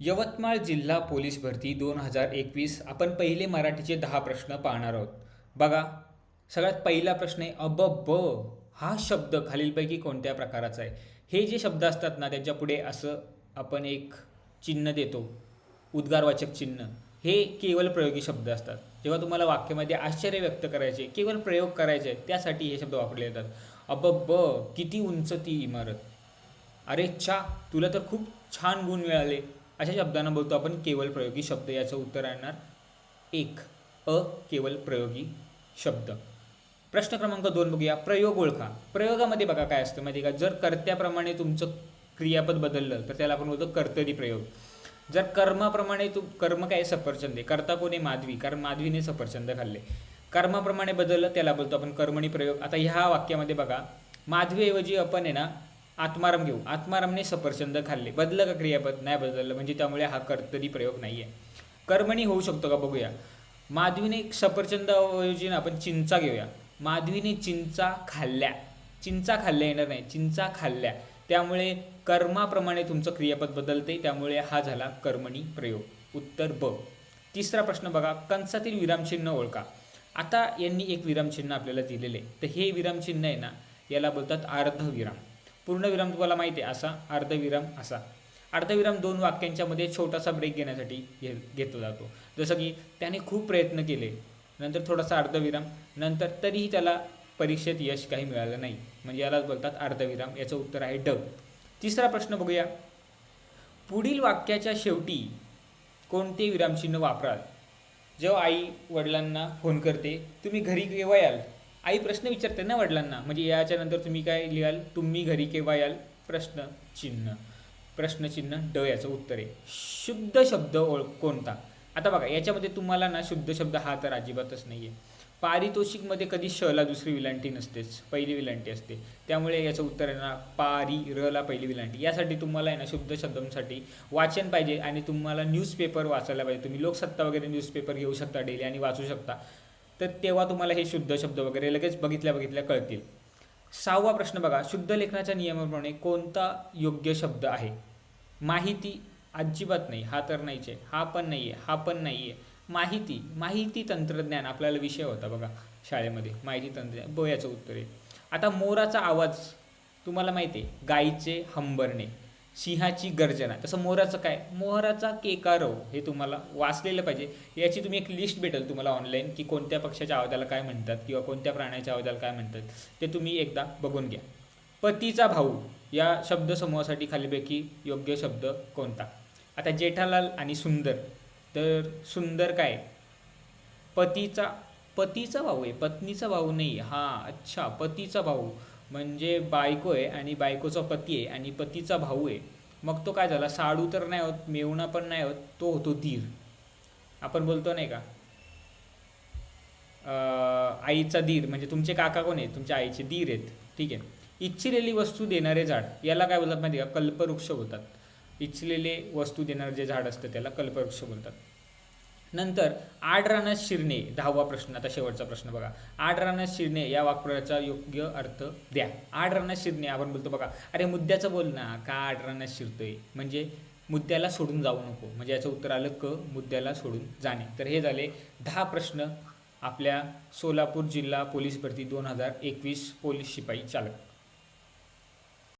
यवतमाळ जिल्हा पोलीस भरती दोन हजार एकवीस. आपण पहिले मराठीचे दहा प्रश्न पाहणार आहोत. बघा सगळ्यात पहिला प्रश्न आहे अब ब हा शब्द खालीलपैकी कोणत्या प्रकाराचा आहे? हे जे शब्द असतात ना त्याच्या पुढे असं आपण एक चिन्ह देतो उद्गारवाचक चिन्ह. हे केवळ प्रयोगी शब्द असतात. जेव्हा तुम्हाला वाक्यामध्ये आश्चर्य व्यक्त करायचे केवळ प्रयोग करायचे त्यासाठी हे शब्द वापरले जातात. अब ब किती उंच ती इमारत? अरे छा तुला तर खूप छान गुण मिळाले. अशा शब्दांना बोलतो आपण केवळ प्रयोगी शब्द याचं उत्तर आणणार. एक अ केवल प्रयोगी शब्द. प्रश्न क्रमांक दोन बघूया. प्रयोग ओळखा. प्रयोगामध्ये बघा काय असतं माहिती आहे का? जर कर्त्याप्रमाणे तुमचं क्रियापद बदललं तर त्याला आपण बोलतो कर्तरी प्रयोग. जर कर्माप्रमाणे तू कर्म काय? सफरचंद. आहे कर्ता कोणी? माधवी. कारण माधवीने सफरचंद खाल्ले. कर्माप्रमाणे बदललं त्याला बोलतो आपण कर्मणी प्रयोग. आता ह्या वाक्यामध्ये बघा. माधवीऐवजी आपण आहे ना आत्माराम घेऊ. आत्मारामने सफरचंद खाल्ले. बदलं का क्रियापद नाही बदललं म्हणजे त्यामुळे हा कर्तरी प्रयोग नाही आहे कर्मणी होऊ शकतो का बघूया. माधवीने सफरचंदाऐवजी ना आपण चिंचा घेऊया. माधवीने चिंचा खाल्ल्या. चिंचा खाल्ल्या येणार नाही. चिंचा खाल्ल्या. त्यामुळे कर्माप्रमाणे तुमचं क्रियापद बदलते. त्यामुळे हा झाला कर्मणी प्रयोग. उत्तर ब. तिसरा प्रश्न बघा. कंसातील विरामचिन्ह ओळखा. आता यांनी एक विरामचिन्ह आपल्याला दिलेले. आहे तर हे विरामचिन्ह आहे ना याला बोलतात अर्धविराम. पूर्णविराम तुम्हाला माहिती आहे असा अर्धविराम असा. अर्धविराम दोन वाक्यांच्यामध्ये छोटासा ब्रेक घेण्यासाठी घे घेतला जातो. जसं की त्याने खूप प्रयत्न केले नंतर थोडासा अर्धविराम नंतर तरीही त्याला परीक्षेत यश काही मिळालं नाही. म्हणजे यालाच बोलतात अर्धविराम याचं उत्तर आहे ड तिसरा प्रश्न बघूया. पुढील वाक्याच्या शेवटी कोणते विरामचिन्ह वापराल? जेव्हा आई वडिलांना फोन करते तुम्ही घरी केव्हा याल? आई प्रश्न विचारते ना वडिलांना म्हणजे याच्यानंतर तुम्ही काय लिहाल? तुम्ही घरी केव्हा याल? प्रश्न चिन्ह. प्रश्नचिन्ह ड याचं उत्तर आहे. शुद्ध शब्द ओळ कोणता? आता बघा याच्यामध्ये तुम्हाला ना शुद्ध शब्द हा तर अजिबातच नाही आहे पारितोषिकमध्ये कधी शला दुसरी विलांटी नसतेच पहिली विलांटी असते. त्यामुळे याचं उत्तर आहे ना पारी रला पहिली विलांटी. यासाठी तुम्हाला आहे ना शुद्ध शब्दांसाठी वाचन पाहिजे आणि तुम्हाला न्यूजपेपर वाचायला पाहिजे. तुम्ही लोकसत्ता वगैरे न्यूजपेपर घेऊ शकता डेली आणि वाचू शकता. तर तेव्हा तुम्हाला हे शुद्ध शब्द वगैरे लगेच बघितल्या बघितल्या कळतील. सहावा प्रश्न बघा शुद्ध लेखनाच्या नियमाप्रमाणे कोणता योग्य शब्द आहे? माहिती अजिबात नाही हा तर नाहीच आहे हा पण नाही आहे हा पण नाही आहे. माहिती माहिती तंत्रज्ञान आपल्याला विषय होता बघा शाळेमध्ये माहिती तंत्रज्ञान ब याचं उत्तर आहे. आता मोराचा आवाज तुम्हाला माहिती आहे गाईचे हंबरणे. सिंहाची गर्जना. तसं मोराचं काय? मोहराचा केकारव हे तुम्हाला वाचलेलं पाहिजे. याची तुम्ही एक लिस्ट भेटेल तुम्हाला ऑनलाईन की कोणत्या पक्षाच्या आवाजाला काय म्हणतात किंवा कोणत्या प्राण्याच्या आवाजाला काय म्हणतात. ते तुम्ही एकदा बघून घ्या. पतीचा भाऊ या शब्दसमूहासाठी खालीपैकी योग्य शब्द कोणता? आता जेठालाल आणि सुंदर. तर सुंदर काय? पतीचा पतीचा भाऊ आहे. पत्नीचा भाऊ नाही. हां अच्छा पतीचा भाऊ. म्हणजे बायको आहे आणि बायकोचा पती आहे आणि पतीचा भाऊ आहे मग तो काय झाला? साडू तर नाही होत मेवणा पण नाही होत तो होतो धीर. आपण बोलतो नाही का? आईचा धीर म्हणजे तुमचे काका कोण आहेत? तुमच्या आईचे धीर आहेत. ठीक आहे. इच्छिलेली वस्तू देणारे झाड याला काय बोलतात माहिती आहे का? कल्पवृक्ष बोलतात. इच्छिलेले वस्तू देणारे जे झाड असतं त्याला कल्पवृक्ष बोलतात. नंतर आड रानात शिरणे दहावा प्रश्न आता शेवटचा प्रश्न बघा. आड रानात शिरणे या वाक्प्रयोगाचा योग्य अर्थ द्या. आड रानात शिरणे आपण बोलतो बघा अरे मुद्द्याचं बोल ना का आड रानात शिरतोय? म्हणजे मुद्द्याला सोडून जाऊ नको. म्हणजे याचं उत्तर आलं क मुद्द्याला सोडून जाणे. तर हे झाले दहा प्रश्न आपल्या सोलापूर जिल्हा पोलीस भरती दोन हजार एकवीस पोलीस शिपाई चालक.